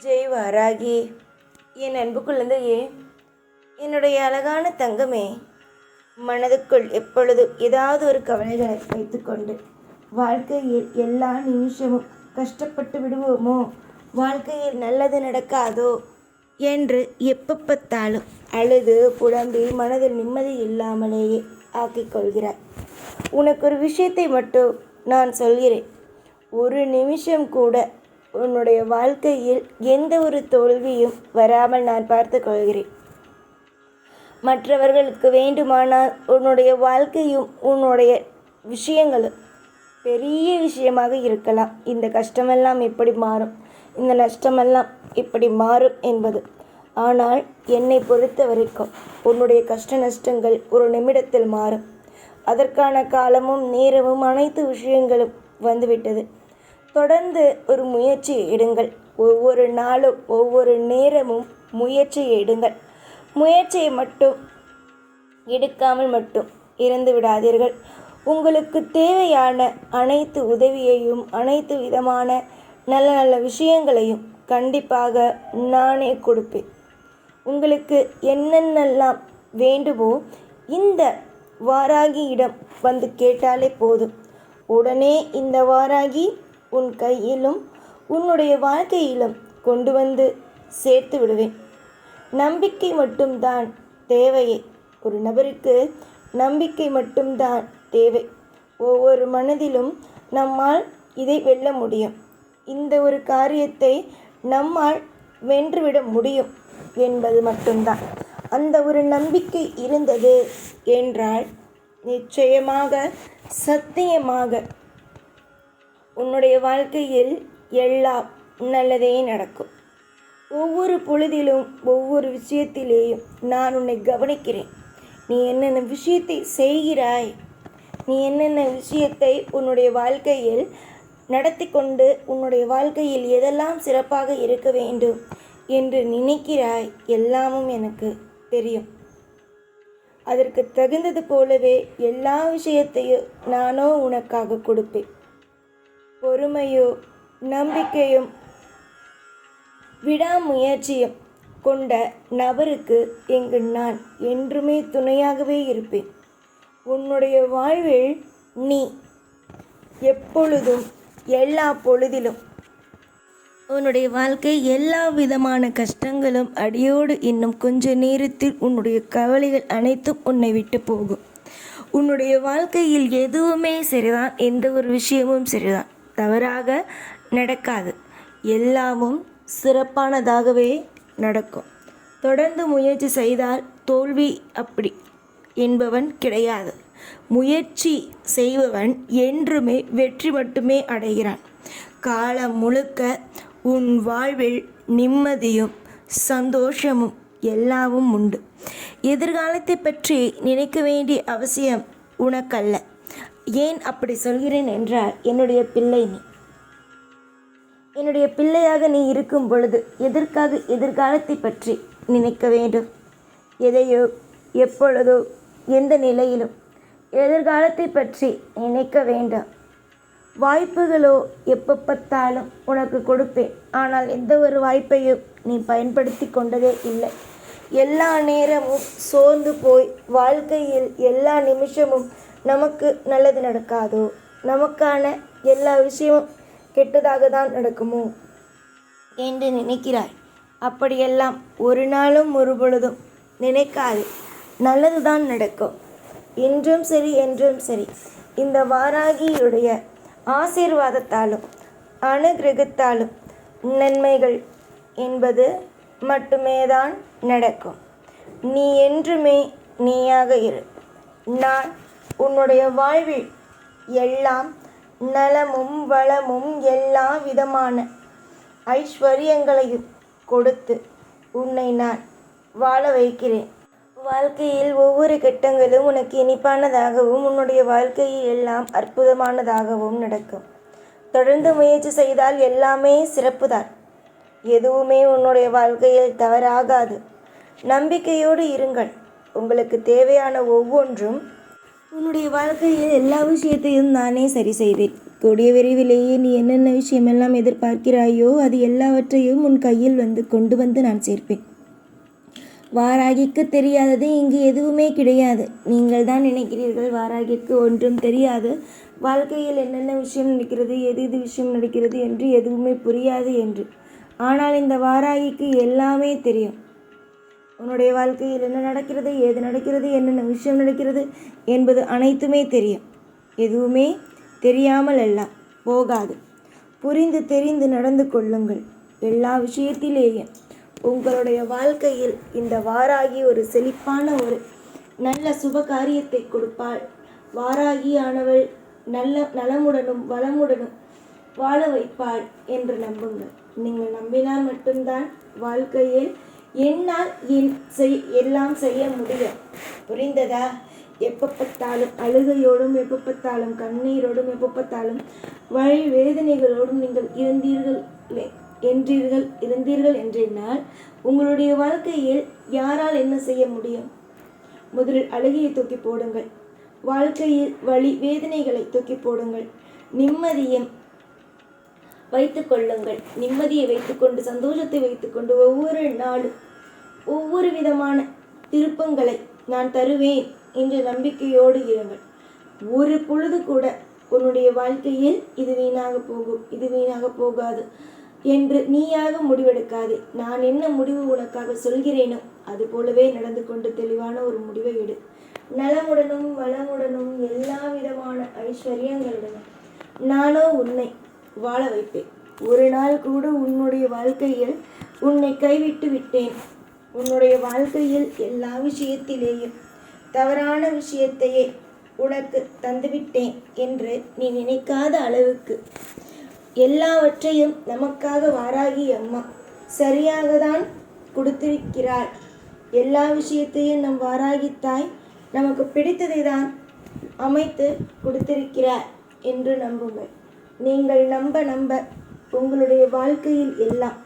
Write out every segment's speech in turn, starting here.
ஜெய் வாராகி என் அன்பு குழந்தையே என்னுடைய அழகான தங்கமே மனதுக்குள் எப்பொழுதும் ஏதாவது ஒரு கவலைகளை வைத்துக்கொண்டு வாழ்க்கையில் எல்லா நிமிஷமும் கஷ்டப்பட்டு விடுவோமோ வாழ்க்கையில் நல்லது நடக்காதோ என்று எப்போ பார்த்தாலும் அழுது புலம்பி மனதில் நிம்மதி இல்லாமலேயே ஆக்கிக்கொள்கிறாய் உனக்கு ஒரு விஷயத்தை மட்டும் நான் சொல்கிறேன். ஒரு நிமிஷம் கூட உன்னுடைய வாழ்க்கையில் எந்த ஒரு தோல்வியும் வராமல் நான் பார்த்து கொள்கிறேன். மற்றவர்களுக்கு வேண்டுமானால் உன்னுடைய வாழ்க்கையும் உன்னுடைய விஷயங்களும் பெரிய விஷயமாக இருக்கலாம். இந்த கஷ்டமெல்லாம் எப்படி மாறும்? இந்த நஷ்டமெல்லாம் இப்படி மாறும் என்பது. ஆனால் என்னை பொறுத்த வரைக்கும் உன்னுடைய கஷ்ட நஷ்டங்கள் ஒரு நிமிடத்தில் மாறும். அதற்கான காலமும் நேரமும் அனைத்து விஷயங்களும் வந்துவிட்டது. தொடர்ந்து ஒரு முயற்சி எடுங்கள். ஒவ்வொரு நாளும் ஒவ்வொரு நேரமும் முயற்சி எடுங்கள். முயற்சியை மட்டும் எடுக்காமல் மட்டும் இருந்து விடாதீர்கள். உங்களுக்கு தேவையான அனைத்து உதவியையும் அனைத்து விதமான நல்ல நல்ல விஷயங்களையும் கண்டிப்பாக நானே கொடுப்பேன். உங்களுக்கு என்னென்னலாம் வேண்டுமோ இந்த வாராகியிடம் வந்து கேட்டாலே போதும். உடனே இந்த வாராகி உன் கையிலும் உன்னுடைய வாழ்க்கையிலும் கொண்டு வந்து சேர்த்து விடுவேன். நம்பிக்கை மட்டும்தான் தேவையே. ஒரு நபருக்கு நம்பிக்கை மட்டும்தான் தேவை. ஒவ்வொரு மனதிலும் நம்மால் இதை வெல்ல முடியும். இந்த ஒரு காரியத்தை நம்மால் வென்றுவிட முடியும் என்பது மட்டும்தான். அந்த ஒரு நம்பிக்கை இருந்தது என்றால் நிச்சயமாக சத்தியமாக உன்னுடைய வாழ்க்கையில் எல்லாம் நல்லதே நடக்கும். ஒவ்வொரு பொழுதிலும் ஒவ்வொரு விஷயத்திலேயும் நான் உன்னை கவனிக்கிறேன். நீ என்னென்ன விஷயத்தை செய்கிறாய்? நீ என்னென்ன விஷயத்தை உன்னுடைய வாழ்க்கையில் நடத்தி கொண்டு உன்னுடைய வாழ்க்கையில் எதெல்லாம் சிறப்பாக இருக்க வேண்டும் என்று நினைக்கிறாய் எல்லாமும் எனக்கு தெரியும். அதற்கு தகுந்தது போலவே எல்லா விஷயத்தையும் நானோ உனக்காக கொடுப்பேன். பொறுமையோ நம்பிக்கையும் விடாமுயற்சியும் கொண்ட நபருக்கு இங்கு நான் என்றுமே துணையாகவே இருப்பேன். உன்னுடைய வாழ்வில் நீ எப்பொழுதும் எல்லா பொழுதிலும் உன்னுடைய வாழ்க்கை எல்லா விதமான கஷ்டங்களும் அடியோடு இன்னும் கொஞ்ச நேரத்தில் உன்னுடைய கவலைகள் அனைத்தும் உன்னை விட்டு போகும். உன்னுடைய வாழ்க்கையில் எதுவுமே சரிதான் எந்த ஒரு விஷயமும் சரிதான். தவறாக நடக்காது. எல்லாமும் சிறப்பானதாகவே நடக்கும். தொடர்ந்து முயற்சி செய்தால் தோல்வி அப்படி என்பவன் கிடையாது. முயற்சி செய்பவன் என்றுமே வெற்றி மட்டுமே அடைகிறான். காலம் முழுக்க உன் வாழ்வில் நிம்மதியும் சந்தோஷமும் எல்லாமும் உண்டு. எதிர்காலத்தை பற்றி நினைக்க வேண்டிய அவசியம் உனக்கல்ல. ஏன் அப்படி சொல்கிறேன் என்றால் என்னுடைய பிள்ளை நீ. என்னுடைய பிள்ளையாக நீ இருக்கும் பொழுது எதற்காக எதிர்காலத்தை பற்றி நினைக்க வேண்டும்? எதையோ எப்பொழுதோ எந்த நிலையிலும் எதிர்காலத்தை பற்றி நினைக்க வேண்டாம். வாய்ப்புகளோ எப்போ பார்த்தாலும் உனக்கு கொடுப்பேன். ஆனால் எந்த ஒரு வாய்ப்பையும் நீ பயன்படுத்தி கொண்டதே இல்லை. எல்லா நேரமும் சோர்ந்து போய் வாழ்க்கையில் எல்லா நிமிஷமும் நமக்கு நல்லது நடக்காதோ? நமக்கான எல்லா விஷயமும் கெட்டதாக தான் நடக்குமோ? என்று நினைக்கிறாய். அப்படியெல்லாம் ஒரு நாளும் ஒரு பொழுதும் நினைக்காது. நல்லது தான் நடக்கும். என்றும் சரி என்றும் சரி. இந்த வாராகியுடைய ஆசீர்வாதத்தாலும் அனுகிரகத்தாலும் நன்மைகள் என்பது மட்டுமே தான் நடக்கும். நீ என்றுமே நீயாக இரு. நான் உன்னுடைய வாழ்வில் எல்லாம் நலமும் வளமும் எல்லா விதமான ஐஸ்வர்யங்களையும் கொடுத்து உன்னை நான் வாழ வைக்கிறேன். வாழ்க்கையில் ஒவ்வொரு கட்டங்களும் உனக்கு இனிப்பானதாகவும் உன்னுடைய வாழ்க்கையில் எல்லாம் அற்புதமானதாகவும் நடக்கும். தொடர்ந்து முயற்சி செய்தால் எல்லாமே சிறப்புதான். எதுவுமே உன்னுடைய வாழ்க்கையில் தவறாகாது. நம்பிக்கையோடு இருங்கள். உங்களுக்கு தேவையான ஒவ்வொன்றும் உன்னுடைய வாழ்க்கையில் எல்லா விஷயத்தையும் நானே சரி செய்வேன். கூடிய விரைவிலேயே நீ என்னென்ன விஷயமெல்லாம் எதிர்பார்க்கிறாயோ அது எல்லாவற்றையும் உன் கையில் வந்து கொண்டு வந்து நான் சேர்ப்பேன். வாராகிக்கு தெரியாதது இங்கு எதுவுமே கிடையாது. நீங்கள் தான் நினைக்கிறீர்கள் வாராகிக்கு ஒன்றும் தெரியாது. வாழ்க்கையில் என்னென்ன விஷயம் நடக்கிறது எது எது விஷயம் நடக்கிறது என்று எதுவுமே புரியாது என்று. ஆனால் இந்த வாராகிக்கு எல்லாமே தெரியும். உன்னுடைய வாழ்க்கையில் என்ன நடக்கிறது ஏது நடக்கிறது என்னென்ன விஷயம் நடக்கிறது என்பது அனைத்துமே தெரியும். எதுவுமே தெரியாமல் அல்ல போகாது. புரிந்து தெரிந்து நடந்து கொள்ளுங்கள். எல்லா விஷயத்திலேயும் உங்களுடைய வாழ்க்கையில் இந்த வாராகி ஒரு செழிப்பான ஒரு நல்ல சுப காரியத்தை கொடுப்பாள். வாராகியானவள் நல்ல நலமுடனும் வளமுடனும் வாழ வைப்பாள் என்று நம்புங்கள். நீங்கள் நம்பினால் மட்டும்தான் வாழ்க்கையில் என்னால் என் செய் எல்லாம் செய்ய முடியும். புரிந்ததா? எப்போ பார்த்தாலும் அழுகையோடும் எப்போ பார்த்தாலும் கண்ணீரோடும் எப்போ பார்த்தாலும் வழி வேதனைகளோடும் நீங்கள் இருந்தீர்கள் என்றீர்கள் இருந்தீர்கள் என்றென்னால் உங்களுடைய வாழ்க்கையில் யாரால் என்ன செய்ய முடியும்? முதலில் அழுகையை தூக்கி போடுங்கள். வாழ்க்கையில் வழி வேதனைகளை தூக்கி போடுங்கள். நிம்மதியும் வைத்துக் கொள்ளுங்கள். நிம்மதியை வைத்துக்கொண்டு சந்தோஷத்தை வைத்துக்கொண்டு ஒவ்வொரு நாளும் ஒவ்வொரு விதமான திருப்பங்களை நான் தருவேன் என்ற நம்பிக்கையோடு இருங்கள். ஒரு பொழுது கூட உன்னுடைய வாழ்க்கையில் இது வீணாக போகும் இது வீணாக போகாது என்று நீயாக முடிவெடுக்காதே. நான் என்ன முடிவு உனக்காக சொல்கிறேனோ அது போலவே நடந்து கொண்டு தெளிவான ஒரு முடிவை எடு. நலமுடனும் வளமுடனும் எல்லா விதமான ஐஸ்வர்யங்களுடனும் நானோ உன்னை வாழ வைப்பேன். ஒரு நாள் கூட உன்னுடைய வாழ்க்கையில் உன்னை கைவிட்டு விட்டேன். உன்னுடைய வாழ்க்கையில் எல்லா விஷயத்திலேயும் தவறான விஷயத்தையே உனக்கு தந்துவிட்டேன் என்று நீ நினைக்காத அளவுக்கு. எல்லாவற்றையும் நமக்காக வாராகி அம்மா சரியாக தான் கொடுத்திருக்கிறாள். எல்லா விஷயத்தையும் நம் வாராகி தாய் நமக்கு பிடித்ததை தான் அமைத்து கொடுத்திருக்கிறார் என்று நம்புங்கள். நீங்கள் நம்ப நம்ப உங்களுடைய வாழ்க்கையில் எல்லாம்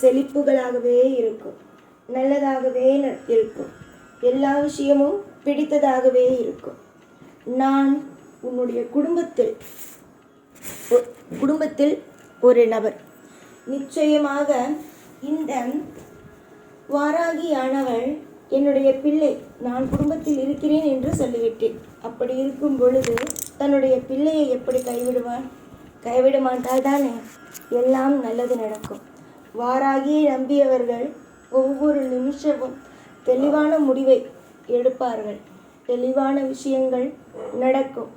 செழிப்புகளாகவே இருக்கும். நல்லதாகவே இருக்கும். எல்லா விஷயமும் பிடித்ததாகவே இருக்கும். நான் உன்னுடைய குடும்பத்தில் குடும்பத்தில் ஒரு நபர். நிச்சயமாக இந்த வாராகியானவள் என்னுடைய பிள்ளை. நான் குடும்பத்தில் இருக்கிறேன் என்று சொல்லிவிட்டேன். அப்படி இருக்கும் பொழுது தன்னுடைய பிள்ளையை எப்படி கைவிடுவான்? கைவிட மாட்டால் தானே? எல்லாம் நல்லது நடக்கும். வாராகியை நம்பியவர்கள் ஒவ்வொரு நிமிஷமும் தெளிவான முடிவை எடுப்பார்கள். தெளிவான விஷயங்கள் நடக்கும்.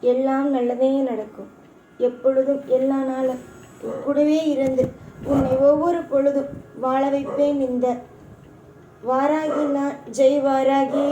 எல்லாம் நல்லதே நடக்கும். எப்பொழுதும் எல்லா நாளும் கூடவே இருந்து உன்னை ஒவ்வொரு பொழுதும் வாழ வைப்பேன் இந்த வாராகி நான் ஜெய் வாராகி.